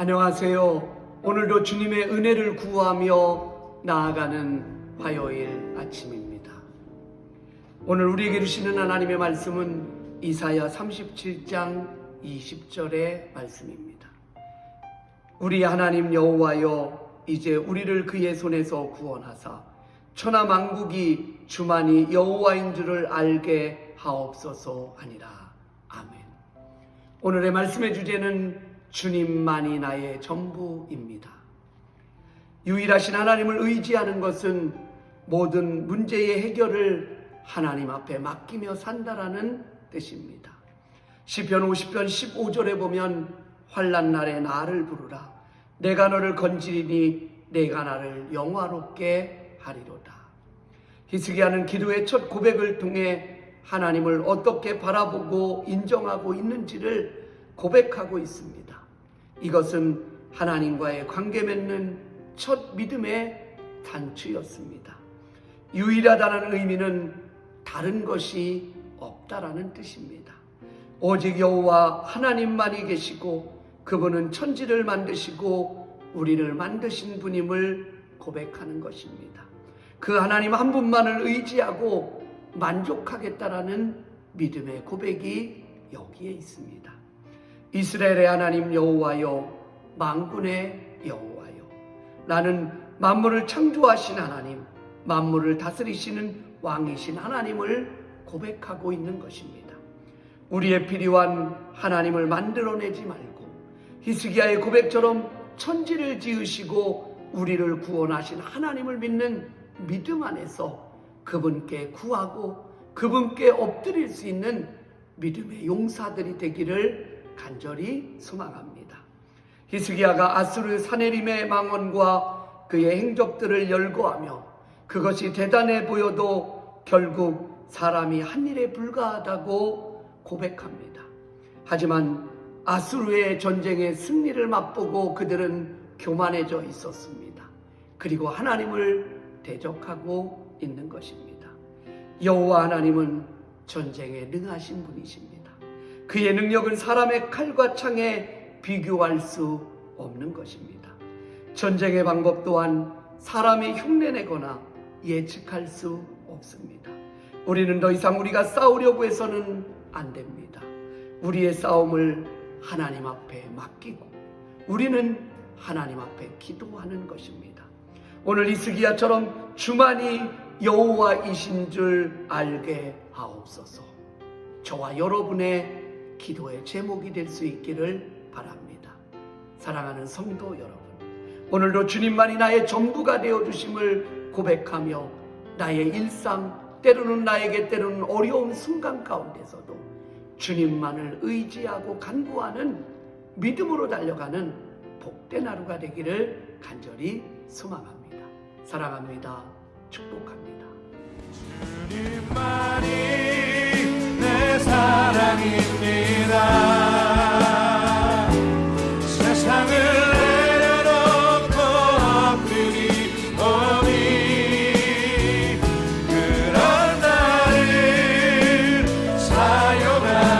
안녕하세요. 오늘도 주님의 은혜를 구하며 나아가는 화요일 아침입니다. 오늘 우리에게 주시는 하나님의 말씀은 이사야 37장 20절의 말씀입니다. 우리 하나님 여호와여 이제 우리를 그의 손에서 구원하사 천하 만국이 주만이 여호와인 줄을 알게 하옵소서 하니라. 아멘. 오늘의 말씀의 주제는 주님만이 나의 전부입니다. 유일하신 하나님을 의지하는 것은 모든 문제의 해결을 하나님 앞에 맡기며 산다라는 뜻입니다. 시편 50편 15절에 보면 환난 날에 나를 부르라 내가 너를 건지리니 내가 나를 영화롭게 하리로다. 히스기야는 기도의 첫 고백을 통해 하나님을 어떻게 바라보고 인정하고 있는지를 고백하고 있습니다. 이것은 하나님과의 관계 맺는 첫 믿음의 단추였습니다. 유일하다는 의미는 다른 것이 없다라는 뜻입니다. 오직 여호와 하나님만이 계시고 그분은 천지를 만드시고 우리를 만드신 분임을 고백하는 것입니다. 그 하나님 한 분만을 의지하고 만족하겠다라는 믿음의 고백이 여기에 있습니다. 이스라엘의 하나님 여호와여 만군의 여호와여 나는 만물을 창조하신 하나님 만물을 다스리시는 왕이신 하나님을 고백하고 있는 것입니다. 우리의 필요한 하나님을 만들어내지 말고 히스기야의 고백처럼 천지를 지으시고 우리를 구원하신 하나님을 믿는 믿음 안에서 그분께 구하고 그분께 엎드릴 수 있는 믿음의 용사들이 되기를 간절히 소망합니다. 히스기야가 아수르 사네림의 망언과 그의 행적들을 열거하며 그것이 대단해 보여도 결국 사람이 한 일에 불과하다고 고백합니다. 하지만 아수르의 전쟁의 승리를 맛보고 그들은 교만해져 있었습니다. 그리고 하나님을 대적하고 있는 것입니다. 여호와 하나님은 전쟁에 능하신 분이십니다. 그의 능력은 사람의 칼과 창에 비교할 수 없는 것입니다. 전쟁의 방법 또한 사람이 흉내내거나 예측할 수 없습니다. 우리는 더 이상 우리가 싸우려고 해서는 안 됩니다. 우리의 싸움을 하나님 앞에 맡기고 우리는 하나님 앞에 기도하는 것입니다. 오늘 이스기야처럼 주만이 여호와이신 줄 알게 하옵소서. 저와 여러분의 기도의 제목이 될 수 있기를 바랍니다. 사랑하는 성도 여러분, 오늘도 주님만이 나의 전부가 되어 주심을 고백하며 나의 일상 때로는 나에게 때로는 어려운 순간 가운데서도 주님만을 의지하고 간구하는 믿음으로 달려가는 복된 하루가 되기를 간절히 소망합니다. 사랑합니다. 축복합니다. 주님만이 사